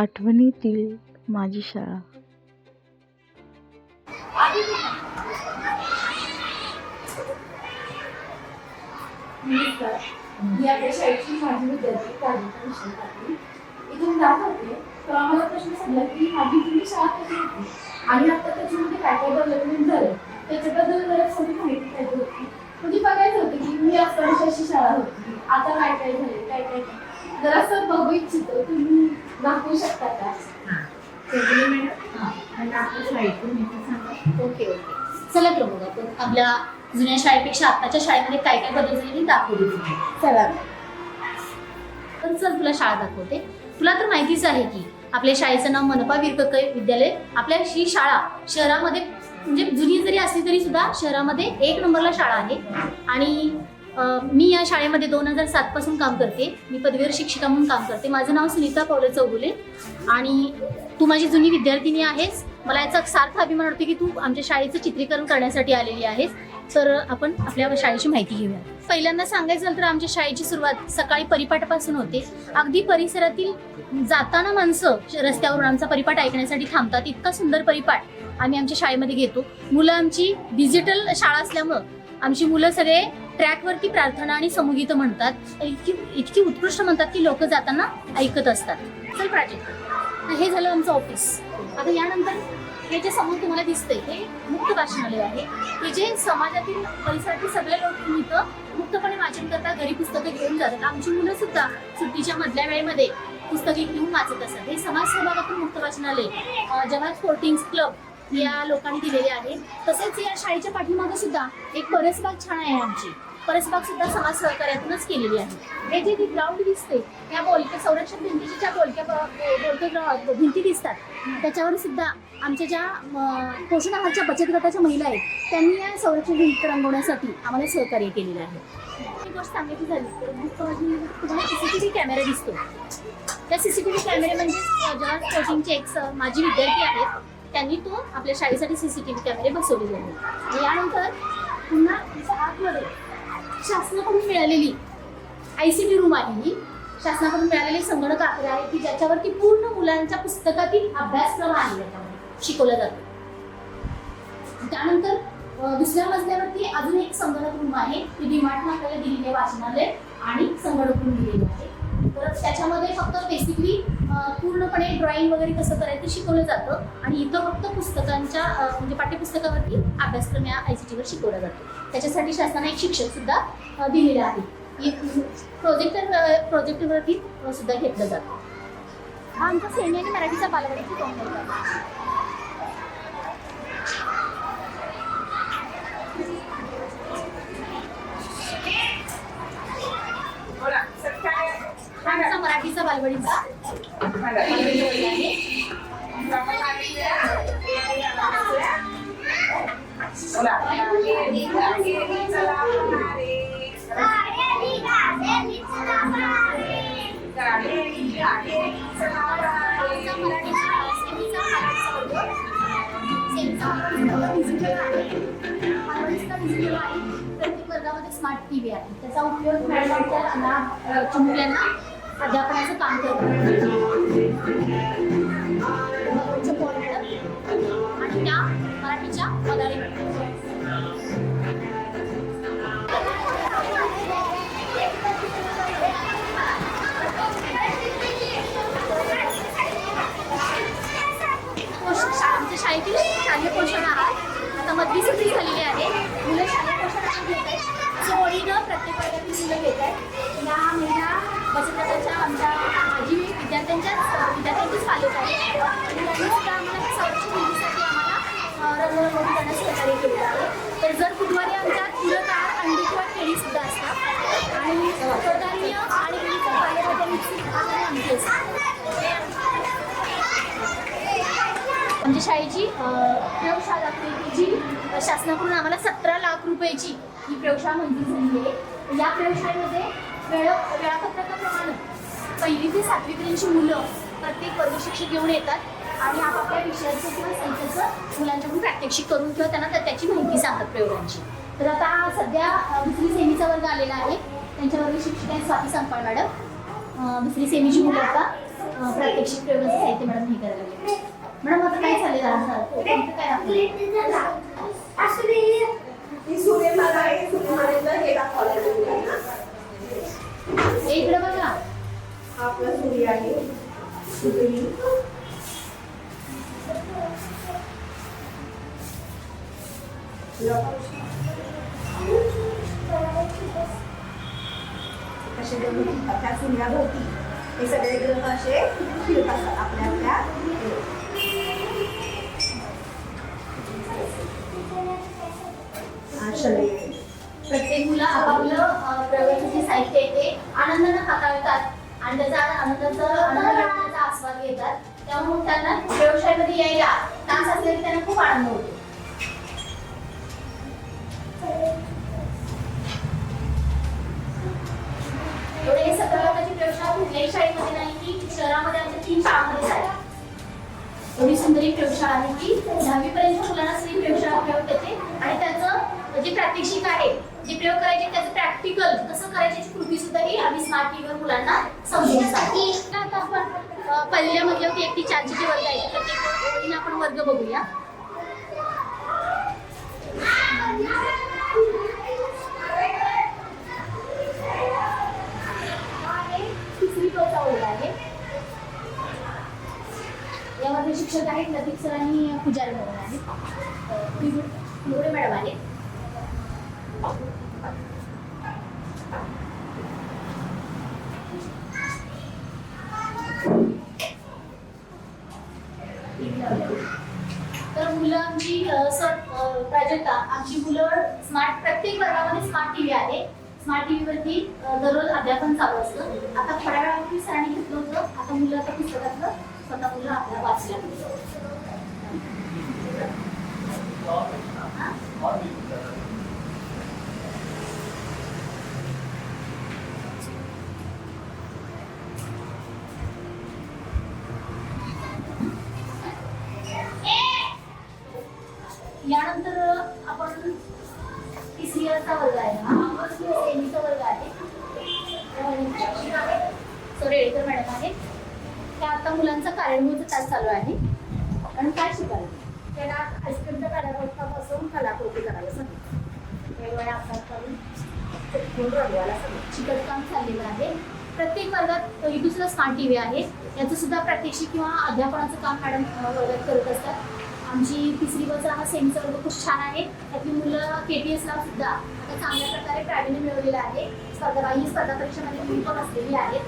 आठवणीतील माझी शाळा. मी आपल्या शाळेची माझी विद्यार्थी पाटील इथून जात होते तर आम्हाला प्रश्न सांगला की तुम्ही शाळा कशी होती? आणि आता त्याच्यामध्ये काय काय डेव्हलपमेंट झालं? त्याच्याबद्दल जरा थोडी माहिती पाहिजे होती. म्हणजे बघायचं होतं की मी असताना कशी शाळा होती. आता काय काय झाले काय काय जरासं बघू इच्छितो तुम्ही दाखवू शकता का? Okay okay. चला तर मग आपण आपल्या जुन्या शाळेपेक्षा आताच्या शाळेमध्ये काय काय बदल झाले हे दाखवू दे चला. तर चल तुला शाळा दाखवते. तुला तर माहितीच आहे की आपल्या शाळेचं नाव मनपा विरककय विद्यालय. आपल्या ही शाळा शहरामध्ये म्हणजे जुनी जरी असली तरी सुद्धा शहरामध्ये एक नंबरला शाळा आहे. आणि मी या शाळेमध्ये दोन हजार सातपासून काम करते. मी पदवीवर शिक्षिका म्हणून काम करते. माझं नाव सुनीता पावले चौगुले. आणि तू माझी जुनी विद्यार्थिनी आहेस. मला याचा सार्थ अभिमान वाटतो की तू आमच्या शाळेचं चित्रीकरण करण्यासाठी आलेली आहेस. तर आपण आपल्या शाळेची माहिती घेऊया पहिल्यांदा सांगायचं झालं तर आमच्या शाळेची सुरुवात सकाळी परिपाठापासून होते. अगदी परिसरातील जाताना माणसं रस्त्यावरून आमचा परिपाठ ऐकण्यासाठी थांबतात. इतका सुंदर परिपाठ आम्ही आमच्या शाळेमध्ये घेतो. मुलं आमची डिजिटल शाळा असल्यामुळं आमची मुलं सगळे ट्रॅकवरती प्रार्थना आणि समूहगीतं म्हणतात. इतकी इतकी उत्कृष्ट म्हणतात की लोक जाताना ऐकत असतात. चल प्राजक्त. हे झालं आमचं ऑफिस आता यानंतर हे जे समोर तुम्हाला दिसतंय हे मुक्त वाचनालय आहे. हे जे समाजातील परिसरातील सगळे लोक इथं मुक्तपणे वाचन करता घरी पुस्तकं घेऊन जातात. आमची मुलं सुद्धा सुट्टीच्या मधल्या वेळेमध्ये पुस्तके घेऊन वाचत असतात. हे समाज सहभागातून मुक्त वाचनालय अं, जवाहर स्पोर्टिंग क्लब या लोकांनी दिलेली आहे. तसेच या शाळेच्या पाठीमागे सुद्धा एक परसबाग छान आहे आमची. परसबाग सुद्धा समाज सहकार्यातूनच केलेली आहे. हे जे ग्राउंड दिसते या बोलक्या संरक्षण भिंतीच्या ज्या बोलक्या बोलक्या ग्रा- भिंती दिसतात त्याच्यावर सुद्धा आमच्या ज्या पोषण आहारच्या बचत गटाच्या महिला आहेत त्यांनी या संरक्षण भिंत रंगवण्यासाठी आम्हाला सहकार्य केलेलं आहे. एक गोष्ट सांगायची झाली तर C C T V camera दिसतो त्या सीसीटीव्ही कॅमेरे म्हणजे जेव्हा कोचिंगचे एक स- माजी विद्यार्थी आहेत त्यांनी तो आपल्या शाळेसाठी सीसीटीव्ही कॅमेरे बसवलेले आहेत. आणि यानंतर पुन्हा आतमध्ये शासनाकडून मिळालेली आय सी टी रूम आहे ही. शासनाकडून मिळालेली संगणक आकडे आहे की ज्याच्यावरती पूर्ण मुलांच्या पुस्तकातील अभ्यासक्रम आहे शिकवला जातो. त्यानंतर दुसऱ्या मजल्यावरती अजून एक संगणक रूम आहे. ती डिमार्टनं आपल्याला दिलेली आहे वाचनालय आणि संगणक रूम दिलेली आहे. तर त्याच्यामध्ये फक्त बेसिकली पूर्णपणे ड्रॉइंग वगैरे कसं करायचं शिकवलं जातं. आणि इथं फक्त पुस्तकांच्या म्हणजे पाठ्यपुस्तकावरती अभ्यासक्रम या आय सी टीवर शिकवला जातो. त्याच्यासाठी शासनाने एक शिक्षक सुद्धा अं, आहे. एक प्रोजेक्टर प्रोजेक्टवरती सुद्धा घेतलं जातं. हा आमचा सेमी आणि मराठीचा बालवाडी शिकवण्यात वर्ग आहे आमचा मराठीचा सेमीचा मराठीचा वर्ग सेमीचा मराठीचा डिजिटल आहे बालवाडीचा. स्मार्ट टी व्ही आहे. त्याचा उपयोग चिमुकल्यांना अध्यापनाचं काम करतो आणि त्या मराठीच्या मदारी आमच्या शाळेतील शालेय पोषण आहार. आता मधली सुट्टी झालेली आहे. मुलं शालेय पोषण आहार घेत आहेत. जोडीनं प्रत्येक वर्गातील मुलं घेत आहेत. या महिला बचत त्यांच्याच विद्यार्थ्यांचीच पालक आहे आणि त्यांनी सुद्धा आम्हाला या मुलीसाठी आम्हाला अं, रंगरंगोटी करण्यास सहकार्य केलेलं आहे. तर जर बुधवारी आमच्या पुरकार अंडी किंवा केळी सुद्धा असतात. आणि कडधान्य आणि विविध पालेभाज्या मिक्सिंग आमची असतात. आमच्या शाळेची प्रयोगशाळा दाखवली जी शासनाकडून आम्हाला सतरा लाख रुपयाची ही प्रयोगशाळा मंजूर झाली आहे. या प्रयोगशाळेमध्ये वेळ वेळापत्रकाप्रमाणे पहिली ते सातवीपर्यंतची मुलं प्रत्येक वर्ग शिक्षक घेऊन येतात आणि आपापल्या विषयाचं किंवा संख्येचं मुलांच्याकडून प्रात्यक्षिक करून किंवा त्यांना त्या- त्याची माहिती सांगतात प्रयोगांची. तर आता सध्या दुसरी सेमीचा वर्ग आलेला आहे. त्यांच्या वर्ग शिक्षिका आहेत स्वाती संपाळ मॅडम. दुसरी सेमीची मुलं आता प्रात्यक्षिक प्रयोगाचं साहित्य मॅडम हे करायला लागले. मॅडम आता काय आहे कोणतं काय दाखवलंय? ही आहे. हे दाखवलं आहे ए, इकडे बघा. हा आपला सूर्य आहे. सूर्य असे ग्रह फिरतात. त्या सूर्याभोवती हे सगळे ग्रह असे फिरत असतात आपल्या आपल्या. प्रत्येक मुलं आपापलं प्रवेशाचे साहित्य येते. ते आनंदानं हाताळतात आणि त्याचा आनंदाचा आनंद आस्वाद घेतात. त्यामुळे त्यांना व्यवसायामध्ये यायला तास असले की त्यांना खूप आनंद होतो. एवढे हे सतरा लोकांची प्रयोगशाळा कुठल्याही शाळेमध्ये नाही की शहरामध्ये आमच्या तीन शाळांमध्ये झाल्या एवढी सुंदर एक प्रयोगशाळा आहे की दहावी पर्यंत मुलांना स्त्री प्रयोगशाळा उपयोग येते आणि त्याचं जे प्रात्यक्षिक आहे जे प्रयोग करायचे त्याचं प्रॅक्टिकल कसं करायचे कृती सुद्धा ही आम्ही स्मार्ट टीव्हीवर मुलांना समजण्यासाठी आता आपण अं, म्हटलं की एक ती चारचे जे वर्ग आहेत प्रत्येक ओळीने आपण वर्ग बघूया. आहे आहे. यामध्ये शिक्षक आहेत लतिक सर आणि पुजारी मॅडम आहेत. मॅडम आहेत. तर मुलं सर प्राजक्ता आमची मुलं स्मार्ट प्रत्येक वर्गामध्ये स्मार्ट टीव्ही आहे. स्मार्ट टीव्ही वरती दररोज अध्यापन चालू असतं. आता थोड्या वेळापूर्वी सरांनी घेतलं होतं. आता मुलं आता पुस्तकातलं स्वतः मुलं आपल्याला वाचल्या यानंतर आपण तिसरीचा वर्ग आहे हा सेमीचा वर्ग आहे शिक्षिका आहेत सर येळकर मॅडम आहेत त्या आता मुलांचा कार्यान्वित तास चालू आहे आणि काय शिकायला त्याला आईस्क्रीमच्या कार्यक्रमापासून कलाकृती करायला सांगितलं वेगवेगळ्या अभ्यास करून चिटकून रंगवायला सांगितलं चिकटकाम चाललेलं आहे प्रत्येक वर्गात ही दुसरं स्मार्ट टी व्ही आहे याचं सुद्धा किंवा अध्यापनाचं काम मॅडम वर्गात करत असतात. आमची तिसरी बचा हा सेमीचा वर्ग खूप छान आहे. त्यातली मुलं के टी एसला सुद्धा आता चांगल्या प्रकारे प्रावीण्य मिळवलेलं आहे. स्पर्धा बाह्य स्पर्धा परीक्षेमध्ये मुली पण असलेली आहेत.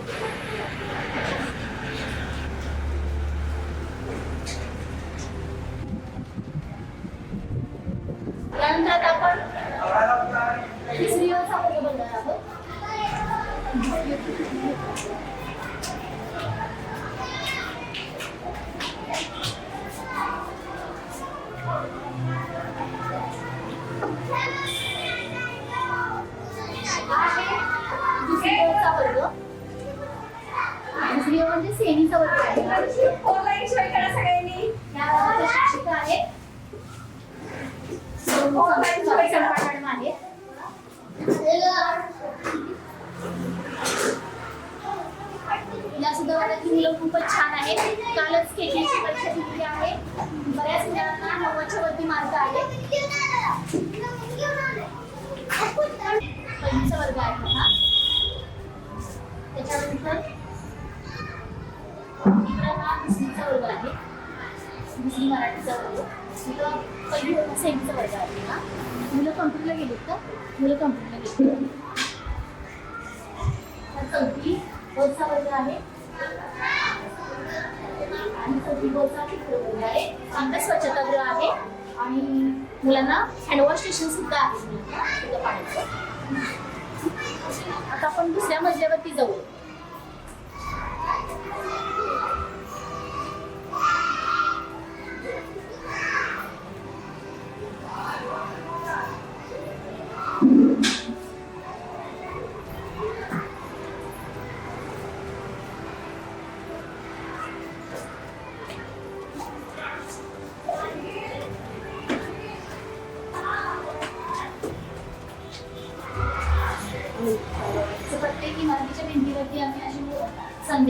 मराठीचा वर्ग इथं पहिली वर्ग सेमीचा वर्ग आहे ना मुलं कम्प्युटरला गेलीत का मुलं कम्प्युटरला गेली चौथी वरचा वर्ग आहे आणि चौथी वरचा वर्ग आहे आमचा स्वच्छतागृह आहे आणि मुलांना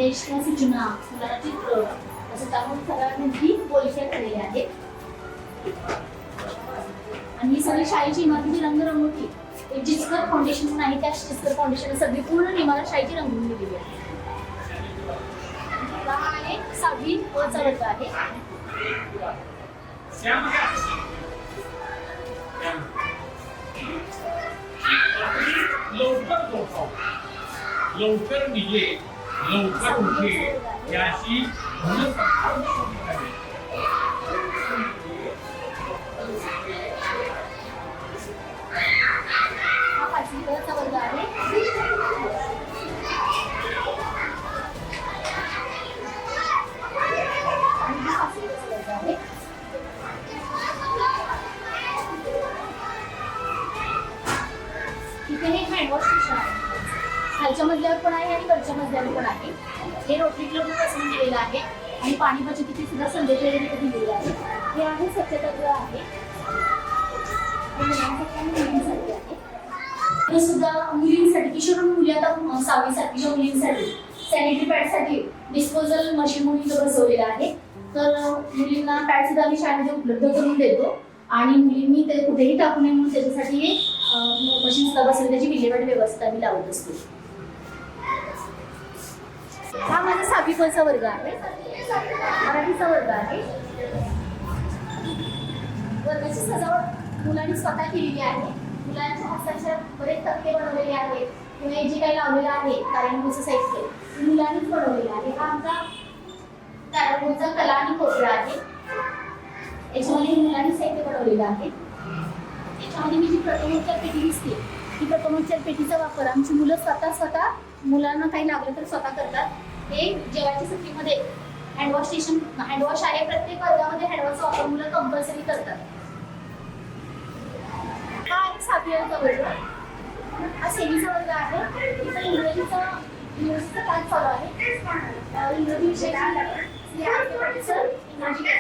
प्रत्येक इमारतीच्या भिंतीवरती आम्ही सूचना मुलांना चित्र असं त्यामुळे सगळ्यांनी भिंती बोलक्या केलेल्या आहेत. आणि ही सगळी शाळेची इमारतीची रंगरंगोटी एक जिचकर फाउंडेशन म्हणून आहे त्या जिचकर फाउंडेशन सगळी पूर्ण इमारत शाळेची रंगवून दिलेली आहे. हा सहावी व चा आहे. लवकर लवकर निघे. लवकर उठे याची मनसंस्था दिलेले आहे? हे आहे स्वच्छतागृह आहे. हे मुलींसाठी सुद्धा मुलींसाठी किशोर मुली आता अं, सहावी सातवीच्या मुलींसाठी सॅनिटरी पॅडसाठी डिस्पोजल मशीन म्हणून बसवलेलं आहे. तर मुलींना पॅड सुद्धा आम्ही शाळेमध्ये उपलब्ध करून देतो. आणि मुलींनी ते कुठेही टाकू नये म्हणून त्याच्यासाठी हे मशीन सुद्धा बसवली. त्याची विल्हेवाट व्यवस्था आम्ही लावत असतो. हा माझा सहावी पचा वर्ग आहे. मराठीचा वर्ग आहे. वर्गाची सजावट मुलांनी स्वतः केलेली आहे. मुलांच्या हस्ताक्षर बरेच तक्ते बनवलेले आहेत. किंवा हे जे काही लावलेलं आहे कार्यान्वयचं साहित्य मुलांनीच बनवलेलं आहे. हा आमचा कार्यान्वयचा कला आणि कोपरा आहे. याच्यामध्ये मुलांनी साहित्य बनवलेलं आहे. याच्यामध्ये मी जी प्रथमोच्चार पेटी दिसते ती प्रथमोच्चार पेटीचा वापर. आमची मुलं स्वतः स्वतः मुलांना काही लागलं तर स्वतः करतात हे जेवायच्या सुट्टीमध्ये हँडवॉश स्टेशन हँडवॉश आहे प्रत्येक वर्गामध्ये हँडवॉशचा वापर मुलं कंपल्सरी करतात हा आहे वर्ग हा सेमीचा वर्ग आहे इथं इंग्रजीचा इंग्रजीचा तास चालू आहे इंग्रजी विषयाची सर इंग्रजी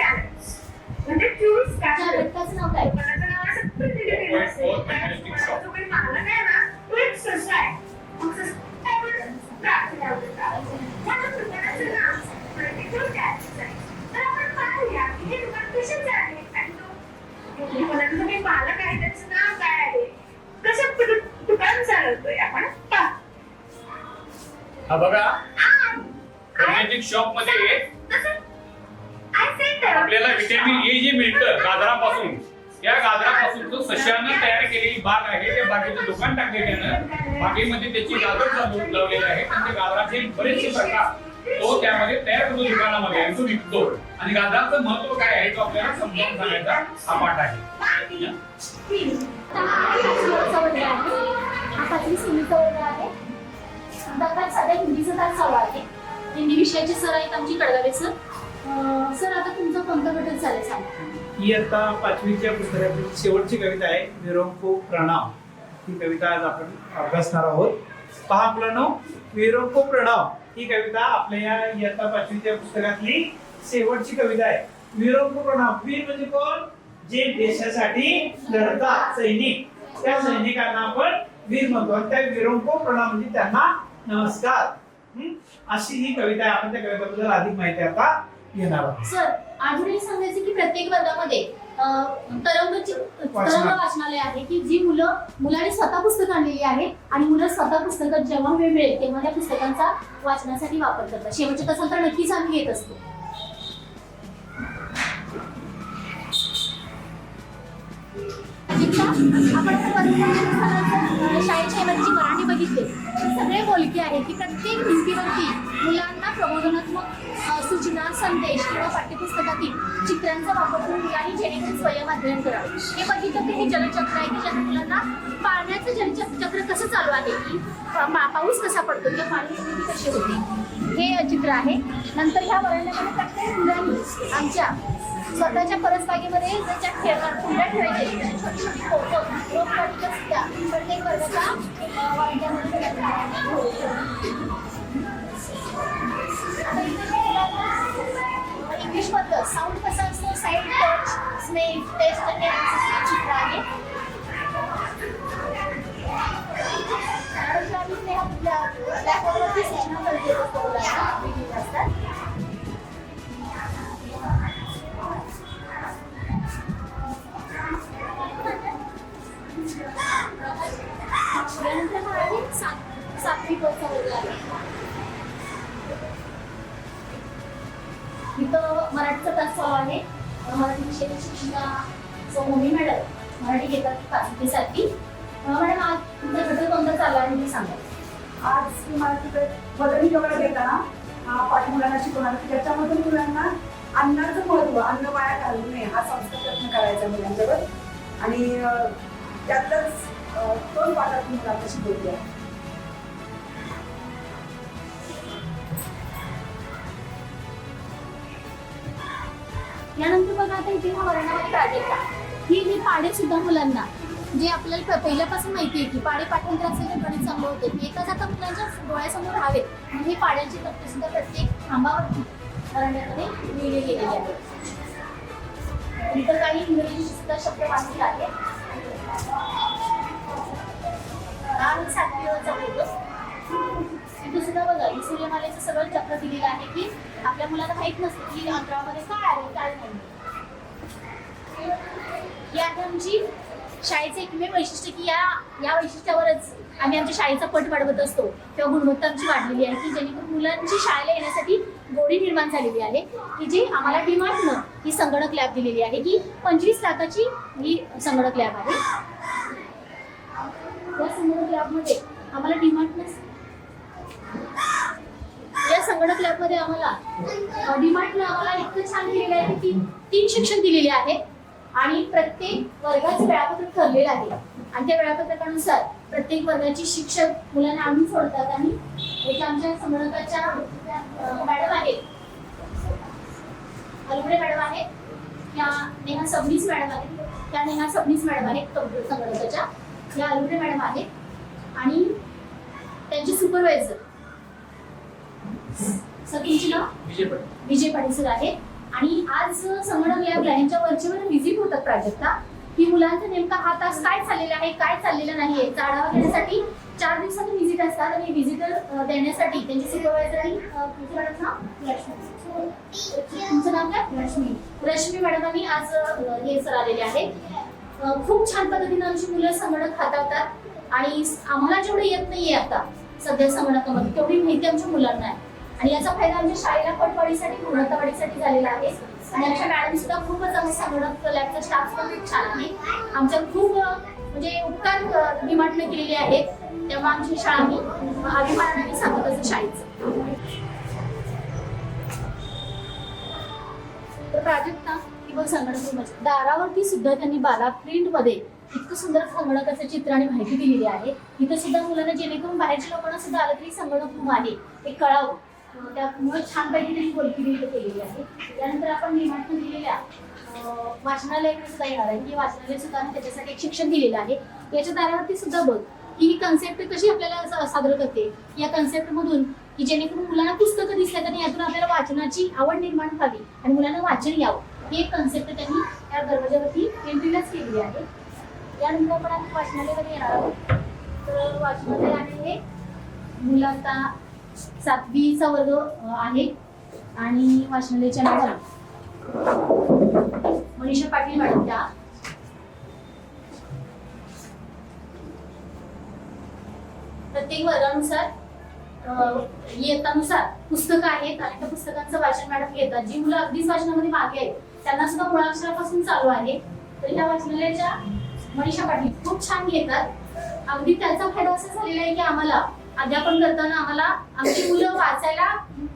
आज? म्हणजे दुकान आहे 24 कॅरेट्स म्हणजे चोवीस त्या कॅरेट घटकाचं नाव काय दुकानाचं नाव असं पण दिलं गेलं असेल. Point four magnetic shop. जो काही मालक आहे ना तो एक ससा आहे. मग ससा रात्री लावलेला. म्हणून दुकानाचं नाव 24 कॅरेट्स आहे. तर आपण पाहूया की हे दुकान कशाचं आहे आणि तो दुकानाचा जो काही मालक आहे? त्याचं नाव काय आहे? कसं दु- दुकान चालवतोय आपण? पाहू. हा बघा. शॉपमध्ये आपल्याला व्हिटॅमिन ए जे मिळतं गाजरापासून या गाजरापासून जो सश्यानं तयार केलेली बाग आहे त्या बागेचं दुकान टाकलेल्यानं बागेमध्ये त्याची गाजर चालू लावलेली आहे. आणि त्या गाजराचे बरेचसे प्रकार तो त्यामध्ये तयार करतो दुकानामध्ये आणि तो विकतो. आणि गाजराचं महत्त्व काय आहे तो आपल्याला समजावून सांगायचा हा पाठ आहे. काय तास चालू आहे? हिंदी विषयाचे सर आहेत आमची कडगावे सर. सर आता तुमचा कोणता घटक चालेल सांगा. ही आता पाचवीच्या पुस्तकातील शेवटची कविता आहे विरोंको प्रणव. ही कविता आज आपण अभ्यासणार आहोत. पहा मुलांनो विरोंको प्रणव. ही कविता आपल्या या इयत्ता पाचवीच्या पुस्तकातली शेवटची कविता आहे. विरोंको प्रणव वीर म्हणजे कोण? जे देशासाठी लढतात सैनिक. त्या सैनिकांना आपण वीर म्हणतो. आणि त्या विरोंको प्रणाम म्हणजे त्यांना नमस्कार. अशी ही कविता आहे. आपण त्या कवितेबद्दल अधिक माहिती आता घेणार आहोत सर अजून एक सांगायचं की प्रत्येक वर्गामध्ये तरंग तरंग वाचनालय. आहे की जी मुलं मुलांनी स्वतः पुस्तकं आणलेली आहेत आणि मुलं स्वतः पुस्तकात जेव्हा वेळ मिळेल तेव्हा त्या पुस्तकांचा वाचनासाठी वापर करतात. शेवटच्या तासाला तर नक्कीच आम्ही घेत असतो. आपण शाळेच्या ऐवजी मराठी बघितले. सगळे बोलके आहेत की प्रत्येक भिंतीवरती मुलांना प्रबोधनात्मक सूचना संदेश किंवा पाठ्यपुस्तकातील चित्रांचा वापर करून मुलांनी जेणेकरून स्वयं अध्ययन करावे. हे बघितलं की हे जलचक्र आहे की ज्या मुलांना पाण्याचं जलचक्र कसं चालू आहे की पाऊस कसा पडतो किंवा पाणी निर्मिती कशी होते. हे चित्र आहे. नंतर ह्या वरण्यामध्ये प्रत्येक मुलांनी आमच्या स्वतःच्या परसबागेमध्ये जर त्या कुंड्या ठेवायचे छोटी छोटी पोकं रोपवाटिका सुद्धा प्रत्येक वर्गाच्या अ, वाट्यामध्ये Em Bispo Deus, são pessoas que não saem de todos, nem texto da criança de Tifrague. Eu já me lembro da forma que मराठीचा आहे. मराठी विषयाची शिक्षिका सो मॅडम मराठी घेतात पाचवी ते सातवी मॅडम आज तुमचा घटक कोणता चालला आहे ते सांगा. आज मराठीकडे बदली योगा घेताना हा पाठ मुलांना शिकवणार की त्याच्यामधून मुलांना अन्नाचं महत्त्व अन्न वाया घालू नये हा संस्कार प्रयत्न करायचा मुलांजवळ. आणि त्यातच त्यातलंच दोन पाठात मुलांना शिकवली आहे यानंतर बघा आता इथे हा वर्णावली प्राजक्त ही ही पाडे सुद्धा मुलांना जे आपल्याला प- पहिल्यापासून माहिती आहे की पाडे पाठांतराचे जे गणित चांगलं होते ते एका जाता मुलांच्या डोळ्यासमोर राहावेत. म्हणून हे पाड्यांची तत्वे सुद्धा प्रत्येक खांबावरती मराठ्यामध्ये लिहिले गेलेले आहेत इतर काही इंग्रजी सुद्धा शब्द वाचले आहेत आणि सातवी दुसरं बघा ही सूर्यमालेचं सगळं चक्र दिलेलं आहे की आपल्या मुलाला माहीत नसतं की अंतरामध्ये काय आहे काय नाही. ही आमची शाळेचं एकमेव वैशिष्ट्य की या या वैशिष्ट्यावरच आम्ही आमच्या शाळेचा पट वाढवत असतो. किंवा गुणवत्ता आमची वाढलेली आहे की जेणेकरून मुलांची शाळेला येण्यासाठी गोडी निर्माण झालेली आहे. की जी आम्हाला डिमांडनं ही संगणक लॅब दिलेली आहे की पंचवीस लाखाची ही संगणक लॅब आहे. या संगणक लॅबमध्ये आम्हाला डिमांडनं या संगणक लॅबमध्ये आम्हाला डिमांडनं आम्हाला इतकं छान दिलेलं आहे की तीन तीन शिक्षण दिलेले आहे आणि प्रत्येक वर्गाचं वेळापत्रक ठरलेलं आहे. आणि त्या वेळापत्रकानुसार प्रत्येक वर्गाची शिक्षक मुलांना आणून सोडतात आणि एक आमच्या संगणकाच्या मॅडम आहेत. अलुबडे मॅडम आहेत. या नेहा सबनीस मॅडम आहेत. त्या नेहा सबनीस मॅडम आहेत संगणकाच्या. या अलुबडे मॅडम आहेत. आणि त्यांचे सुपरवायझर सर तुमची नाव विजय पटेल विजय पाटील सर आहे. आणि आज संगणक लॅबला यांच्या वरचेवर व्हिजिट होतात प्राजक्ता की मुलांचा नेमका हा तास काय चाललेला आहे काय चाललेलं नाही याचा आढावा घेण्यासाठी चार दिवसातून व्हिजिट असतात आणि व्हिजिटर देण्यासाठी त्यांचे सुपरवायझर आणि अं, तुमचं मॅडम नाव? रश्मी. तुमचं नाव काय? रश्मी. रश्मी मॅडमांनी आज अं, हे सर आलेले आहेत. अं, खूप छान पद्धतीने आमची मुलं संगणक हाताळतात. आणि आम्हाला जेवढं येत नाहीये आता सध्या संगणकामध्ये तेवढी माहिती आमच्या मुलांना आहे. आणि याचा फायदा आमच्या शाळेला पटवाढीसाठी गुणवत्तावाढीसाठी झालेला आहे. आणि आमच्या मॅडम सुद्धा खूपच आम्ही संगणक लॅबचा स्टाफ पण खूप छान आहे. आमच्या खूप म्हणजे उपकार डिमांडने केलेले आहेत तेव्हा आमची शाळा मी अभिमानाने सांगत असते शाळेचं. तर प्राजक्ता संगणक दारावरती सुद्धा त्यांनी बाला प्रिंटमध्ये इतकं सुंदर संगणकाचं चित्र आणि माहिती दिलेली आहे. इथं सुद्धा मुलांना जेणेकरून बाहेरच्या लोकांना सुद्धा आलं तरी संगणक रूम आहे. हे कळावं. त्यामुळे छानपैकी त्यांनी बोलकी इथं केलेली आहे. त्यानंतर आपण डिमांड दिलेल्या वाचनालयाकडे सुद्धा येणार आहे. की वाचनालय सुद्धा त्याच्यासाठी एक शिक्षण दिलेलं आहे. याच्या दारावरती सुद्धा बघ की ही कन्सेप्ट कशी आपल्याला सादर करते? या कन्सेप्ट मधून की जेणेकरून मुलांना पुस्तकं दिसल्या तर यातून आपल्याला वाचनाची आवड निर्माण व्हावी आणि मुलांना वाचन यावं. ही एक कन्सेप्ट त्यांनी या दरवाजावरती एंट्रीलाच केलेली आहे. त्यानंतर आपण आम्ही वाचनालयमध्ये येणार आहोत. तर वाचनालय आहे हे सातवीचा वर्ग आहे. आणि वाचनालयाच्या मॅडम मनीषा पाटील मॅडम त्या प्रत्येक वर्गानुसार अं, इयत्तानुसार पुस्तकं आहेत. आणि त्या पुस्तकांचं वाचन मॅडम घेतात. जी मुलं अगदीच वाचनामध्ये मागे आहेत त्यांना सुद्धा मुळाक्षरापासून चालू आहे. तर त्या वाचनालयाच्या मनीषा पाटील खूप छान घेतात. अगदी त्याचा फायदा असा झालेला आहे की आम्हाला अध्यापन करताना आम्हाला आमची मुलं वाचायला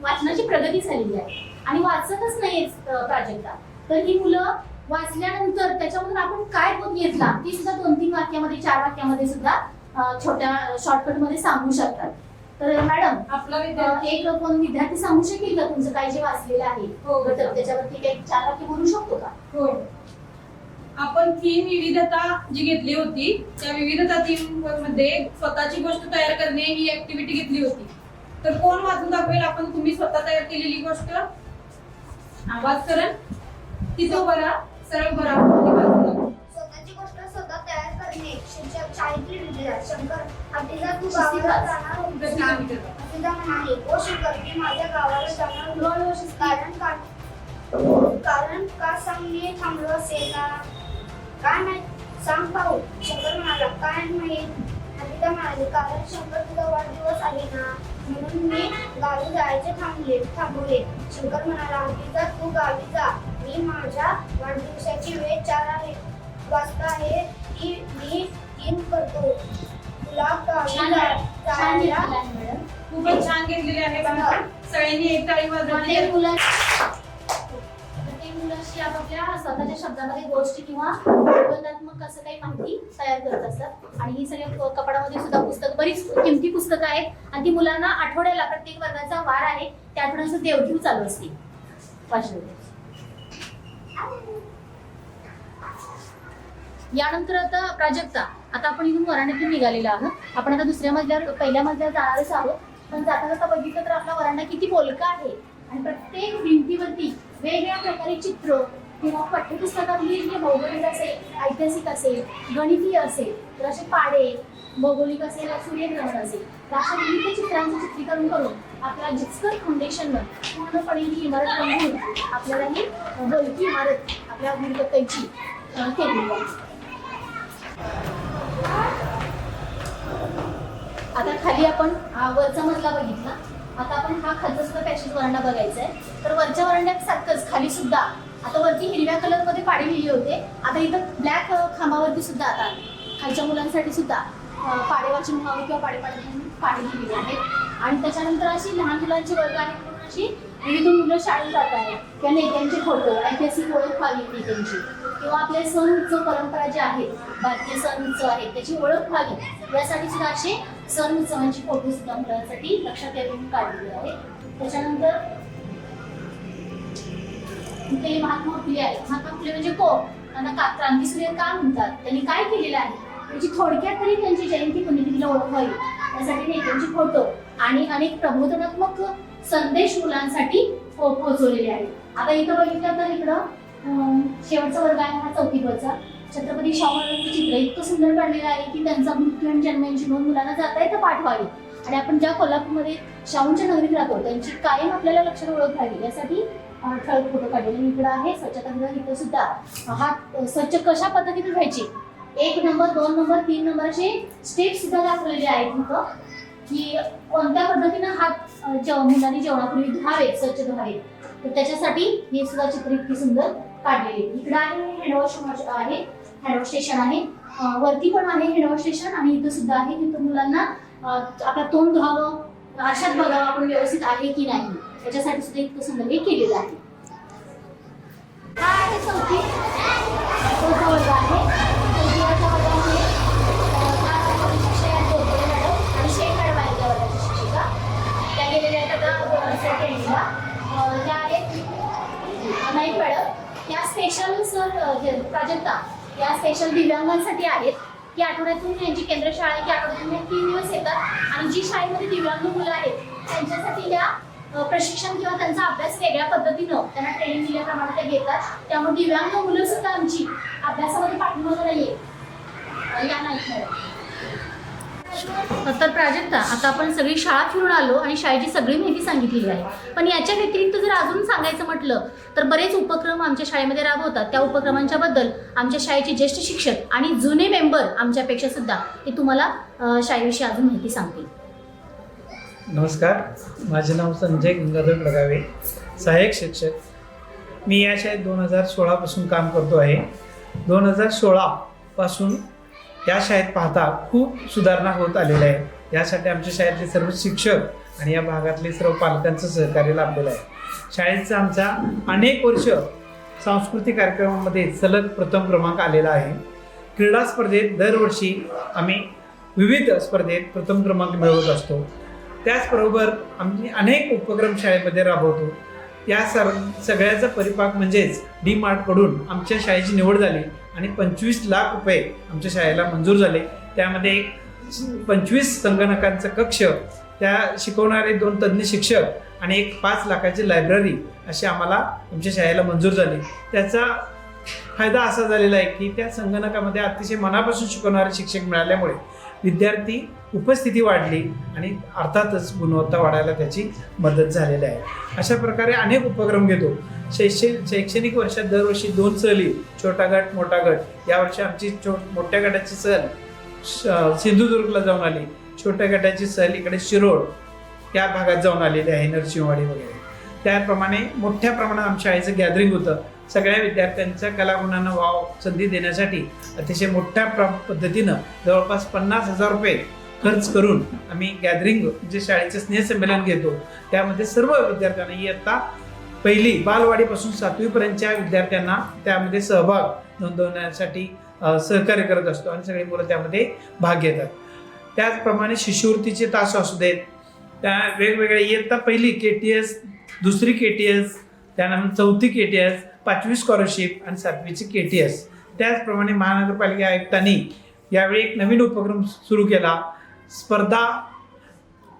वाचनाची प्रगती झालेली आहे. आणि वाचतच नाही प्राजक्ता तर ही मुलं वाचल्यानंतर त्याच्यामधून आपण काय बोध घेतला ती सुद्धा दोन तीन वाक्यामध्ये चार वाक्यामध्ये सुद्धा छोट्या शॉर्टकटमध्ये सांगू शकतात. तर मॅडम आपला एक कोण विद्यार्थी सांगू शकेल का तुमचं? काय जे वाचलेलं आहे हो. त्याच्यावरती काही चार वाक्य बोलू शकतो का? हो. आपण थीम विविधता जी घेतली होती त्या विविधता थीममध्ये स्वतःची गोष्ट तयार करणे ही ऍक्टिव्हिटी घेतली होती. तर कोण वाचून दाखवेल? आपण तुम्ही स्वतः तयार केलेली गोष्ट. आवाज करण. तिथं बरा सरळ बरा. स्वतःची गोष्ट स्वतः तयार करणे. शिक्षक शाळेतली विद्यार्थी शंकर तू गावाला. जाणार होतीस ना ओ मी माझ्या गावाला जाणार होतो. कारण का कारण का सांगणे थांबलो असेल ना? काय माहीत सांग पाहू. शंकर म्हणाला काय माहीत हत्तीला म्हणाले कारण शंकर तुझा वाढदिवस आहे ना म्हणून मी गावी जायचे थांबले थांबवले. शंकर म्हणाला हकीचा तू गावी जा. मी माझ्या वाढदिवसाची वेळ चार आहे वाजता आहे. ती मी तीन करतो. तुला गावी जायला खूपच छान घेतलेली आहे सगळ्यांनी एक टाळी वाजवली प्रत्येक आपापल्या स्वतःच्या शब्दामध्ये गोष्टी किंवा प्रबंधात्मक असं काही माहिती तयार करत असतात. आणि ही सगळी कपाडामध्ये सुद्धा पुस्तक बरीच किमती पुस्तकं आहेत. आणि ती मुलांना आठवड्याला प्रत्येक वर्गाचा वार आहे. त्या आठवड्याचं देवघीव चालू असते. यानंतर आता प्राजक्ता. आता आपण इथून वरांड्यातून निघालेलो आहोत. आपण आता दुसऱ्या मजल्यावर पहिल्या मजल्यावर जाणारच आहोत. पण जाता जाता बघितलं तर आपला वरांडा किती बोलका आहे. आणि प्रत्येक भिंतीवरती वेगवेगळ्या प्रकारे चित्र किंवा पाठ्यपुस्तकातली जे भौगोलिक असेल ऐतिहासिक असेल गणितीय असेल तर असे पाडे भौगोलिक असेल सूर्यग्रहण असेल तर अशा विविध चित्रांचं चित्रीकरण करून आपल्या जिचकर फाउंडेशनवर पूर्णपणे ही इमारत रंगवून आपल्याला ही गलती इमारत आपल्या गुणवत्तेची केलेली आहे आता खाली आपण वरचा मजला बघितला. आता आपण हा खालचा सुद्धा पॅचेस वरांडा बघायचा आहे तर वरच्या वरांड्यात सारखंच खाली सुद्धा. आता वरती हिरव्या कलरमध्ये पाडी लिहिले होते. आता इथं ब्लॅक खांबावरती सुद्धा आता. खालच्या मुलांसाठी सुद्धा पाडेवाची पाडे किंवा पाडे पाडे म्हणून लिहिलेली आहेत. आणि त्याच्यानंतर अशी लहान मुलांची वर्ग आहे. म्हणून अशी विविध मुलं शाळेत जात आहेत. किंवा नेत्यांचे फोटो ऐतिहासिक ओळख व्हावी नेत्यांची. किंवा आपले सण उत्सव परंपरा जे आहेत भारतीय सण उत्सव आहेत त्याची ओळख व्हावी. यासाठी सुद्धा असे सण उत्सवांची फोटो सुद्धा मुलांसाठी लक्षात येऊन काढलेले आहेत त्याच्यानंतर ते महात्मा फुले आहेत. महात्मा फुले म्हणजे कोण? त्यांना का क्रांतीसूर्य का म्हणतात? त्यांनी काय केलेलं आहे? त्यांची थोडक्यात तरी त्यांची जयंती पुण्यतिथीला ओळख त्यासाठी नेत्यांचे फोटो आणि अनेक प्रबोधनात्मक संदेश मुलांसाठी पोहोचवलेले आहेत. आता इथं बघितलं तर इकडं शेवटचा वर्ग आहे हा चौथीवरचा छत्रपती शाहू महाराजांचं चित्र इतकं सुंदर काढलेलं आहे की त्यांचा मृत्यू आणि जन्म यांची नोंद मुलांना जाता येतं पाठवावी. आणि आपण ज्या कोल्हापूरमध्ये शाहूंच्या नगरीत राहतो त्यांची कायम आपल्याला लक्षात ओळख राहील यासाठी ठळक फोटो काढलेले. इकडं आहे स्वच्छतागृह. इथं सुद्धा हा स्वच्छ कशा पद्धतीने व्हायची एक नंबर दोन नंबर तीन नंबर असे स्टेप सुद्धा दाखवलेले आहेत तिथं की कोणत्या पद्धतीनं हात अं, जेव मुलांनी जेवणापूर्वी धुवावे स्वच्छ धुवावे तर त्याच्यासाठी हे सुद्धा चित्र इतकी सुंदर काढलेले. इकडं आहे हँडवॉश आहे. हँडवॉश स्टेशन आहे. वरती पण आहे हँडवॉश स्टेशन आणि इथं सुद्धा आहे. तिथं मुलांना आपलं तोंड धुवावं अशात बघावं आपण व्यवस्थित आहे की नाही. त्याच्यासाठी सुद्धा इतकं सुंदर हे केलेलं आहे. हा आहे चौथी? चौथा वर्ग आहे. त्या त्या त्या स्पेशल सर प्राजक्ता. या स्पेशल दिव्यांगांसाठी आहेत. की आठवड्यातून यांची केंद्र शाळा आहे की आठवड्यातून तीन दिवस येतात. आणि जी शाळेमध्ये दिव्यांग मुलं आहेत त्यांच्यासाठी त्या प्रशिक्षण किंवा त्यांचा अभ्यास वेगळ्या पद्धतीनं त्यांना ट्रेनिंग दिल्याप्रमाणे ते घेतात. त्यामुळे दिव्यांग मुलं सुद्धा आमची अभ्यासामध्ये पाठिंबा नाहीये. अ, या नाही तर प्राजक्ता आता आपण सगळी शाळा फिरून आलो आणि शाळेची सगळी माहिती सांगितलेली आहे. पण याच्या व्यतिरिक्त जर अजून सांगायचं म्हटलं तर बरेच उपक्रम आमच्या शाळेमध्ये राबवतात. त्या उपक्रमांच्या बद्दल आमच्या शाळेचे ज्येष्ठ शिक्षक आणि जुने मेंबर आमच्यापेक्षा सुद्धा ते तुम्हाला शाळेविषयी अजून माहिती सांगतील. नमस्कार. माझे नाव संजय गंगाधर लगावे सहाय्यक शिक्षक. मी या शाळेत दोन हजार सोळापासून काम करतो आहे. दोन हजार सोळापासून या शाळेत पाहता खूप सुधारणा होत आलेल्या आहे. यासाठी आमच्या शाळेतले सर्व शिक्षक आणि या भागातले सर्व पालकांचं सहकार्य लाभलेलं आहे. शाळेचा आमचा अनेक वर्ष सांस्कृतिक कार्यक्रमामध्ये सलग प्रथम क्रमांक आलेला आहे. क्रीडा स्पर्धेत दरवर्षी आम्ही विविध स्पर्धेत प्रथम क्रमांक मिळवत असतो. त्याचबरोबर आम्ही अनेक उपक्रम शाळेमध्ये राबवतो. या सर सगळ्याचा परिपाक म्हणजेच डी मार्टकडून आमच्या शाळेची निवड झाली. आणि पंचवीस लाख रुपये आमच्या शाळेला मंजूर झाले. त्यामध्ये एक पंचवीस संगणकांचा कक्ष त्या शिकवणारे दोन तज्ज्ञ शिक्षक आणि एक पाच लाखाची लायब्ररी अशी आम्हाला आमच्या शाळेला मंजूर झाली. त्याचा फायदा असा झालेला आहे की त्या संगणकामध्ये अतिशय मनापासून शिकवणारे शिक्षक मिळाल्यामुळे विद्यार्थी उपस्थिती वाढली आणि अर्थातच गुणवत्ता वाढायला त्याची मदत झालेली आहे. अशा प्रकारे अनेक उपक्रम घेतो. शैक्षणिक शैक्षणिक वर्षात दरवर्षी दोन सहली छोटा गट मोठा गट. यावर्षी आमची छो मोठ्या गटाची सहल श- सिंधुदुर्गला जाऊन आली. छोट्या गटाची सहल इकडे शिरोळ या भागात जाऊन आलेली आहे नरसिंहवाडी वगैरे. त्याप्रमाणे मोठ्या प्रमाणात आमच्या शाळेचं गॅदरिंग होतं. सगळ्या विद्यार्थ्यांच्या कलागुणांना वाव संधी देण्यासाठी अतिशय मोठ्या प्र पद्धतीनं जवळपास पन्नास हजार रुपये खर्च करून आम्ही गॅदरिंग जे शाळेचे स्नेहसंमेलन घेतो त्यामध्ये सर्व विद्यार्थ्यांना इयत्ता पहिली बालवाडीपासून सातवीपर्यंतच्या विद्यार्थ्यांना त्यामध्ये सहभाग नोंदवण्यासाठी सहकार्य करत असतो आणि सगळी मुलं त्यामध्ये भाग घेतात. त्याचप्रमाणे शिष्यवृत्तीचे तास असू देत त्या वेगवेगळ्या इयत्ता पहिली के टी एस दुसरी के टी एस त्यानंतर चौथी के टी एस पाचवी स्कॉलरशिप आणि सातवीची के टी एस त्याचप्रमाणे महानगरपालिका आयुक्तांनी यावेळी एक नवीन उपक्रम सुरू केला. स्पर्धा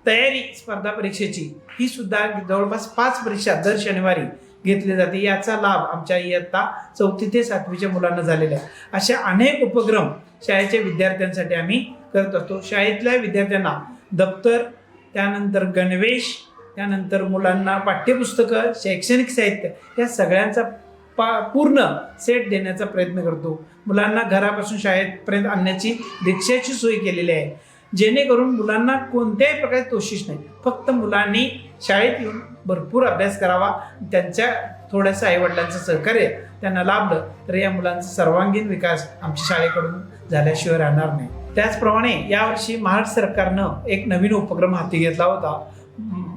तयारी स्पर्धा परीक्षेची ही सुद्धा जवळपास पाच परीक्षा दर शनिवारी घेतली जाते. याचा लाभ आमच्या इयत्ता चौथी ते सातवीच्या मुलांना झालेला आहे. असे अनेक उपक्रम शाळेच्या विद्यार्थ्यांसाठी आम्ही करत असतो. शाळेतल्या विद्यार्थ्यांना दप्तर त्यानंतर गणवेश त्यानंतर मुलांना पाठ्यपुस्तकं शैक्षणिक साहित्य या सगळ्यांचा पा पूर्ण सेट देण्याचा प्रयत्न करतो. मुलांना घरापासून शाळेपर्यंत आणण्याची रिक्षाची सोय केलेली आहे. जेणेकरून मुलांना कोणत्याही प्रकारचे तोशिष नाही. फक्त मुलांनी शाळेत येऊन भरपूर अभ्यास करावा. त्यांच्या थोडंसं आईवडिलांचं सहकार्य त्यांना लाभलं तर या मुलांचा सर्वांगीण विकास आमच्या शाळेकडून झाल्याशिवाय राहणार नाही. त्याचप्रमाणे यावर्षी महाराष्ट्र सरकारनं एक नवीन उपक्रम हाती घेतला होता.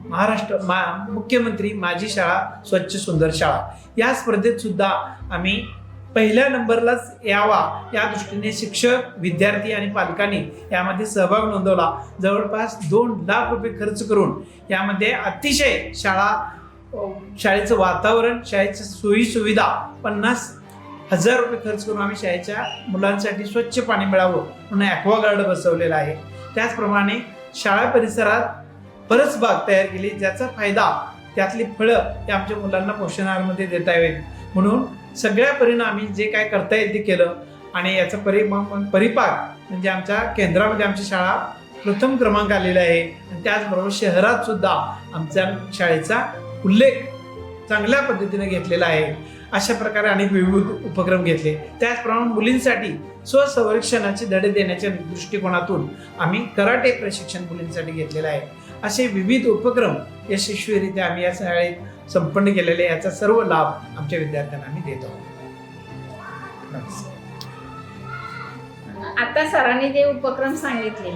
महाराष्ट्र मा मुख्यमंत्री माझी शाळा स्वच्छ सुंदर शाळा. या स्पर्धेत सुद्धा आम्ही पहिल्या नंबरलाच यावा. या दृष्टीने शिक्षक विद्यार्थी आणि पालकांनी यामध्ये सहभाग नोंदवला. जवळपास दोन लाख रुपये खर्च करून यामध्ये अतिशय शाळा शाळेचं वातावरण शाळेच्या सोयी सुविधा पन्नास हजार रुपये खर्च करून आम्ही शाळेच्या मुलांसाठी स्वच्छ पाणी मिळावं म्हणून ॲक्वागार्ड बसवलेला आहे. त्याचप्रमाणे शाळा परिसरात परस बाग तयार केली ज्याचा फायदा त्यातली फळं ते आमच्या मुलांना पोषणामध्ये देता येईल. म्हणून सगळ्या परिणामी जे काय करता येईल ते केलं. आणि याचा परिमा परिपाक म्हणजे आमच्या केंद्रामध्ये आमची शाळा प्रथम क्रमांक आलेला आहे. आणि त्याचबरोबर शहरात सुद्धा आमच्या शाळेचा उल्लेख चांगल्या पद्धतीने घेतलेला आहे. अशा प्रकारे अनेक विविध उपक्रम घेतले. त्याचप्रमाणे मुलींसाठी स्वसंरक्षणाचे धडे देण्याच्या दृष्टिकोनातून आम्ही कराटे प्रशिक्षण मुलींसाठी घेतलेलं आहे. असे विविध उपक्रम यशस्वीरित्या आम्ही या शाळेत संपन्न केलेले याचा सर्व लाभ आमच्या विद्यार्थ्यांना आम्ही देत आहोत. नमस्कार आता सरांनी जे उपक्रम सांगितले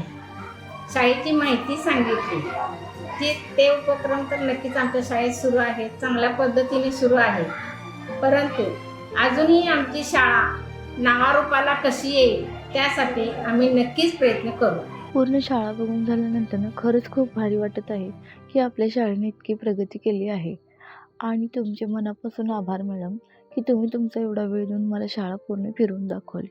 शाळेची माहिती सांगितली ती ते उपक्रम तर नक्कीच आमच्या शाळेत सुरू आहे चांगल्या पद्धतीने सुरू आहे परंतु अजूनही आमची शाळा नावारूपाला कशी येईल त्यासाठी आम्ही नक्कीच प्रयत्न करू. पूर्ण शाळा बघून झाल्यानंतर खरंच खूप भारी वाटत आहे की आपल्या शाळेने इतकी प्रगती केली आहे. आणि तुमचे मनापासून आभार मॅडम की तुम्ही तुमचा एवढा वेळ देऊन मला शाळा पूर्ण फिरवून दाखवली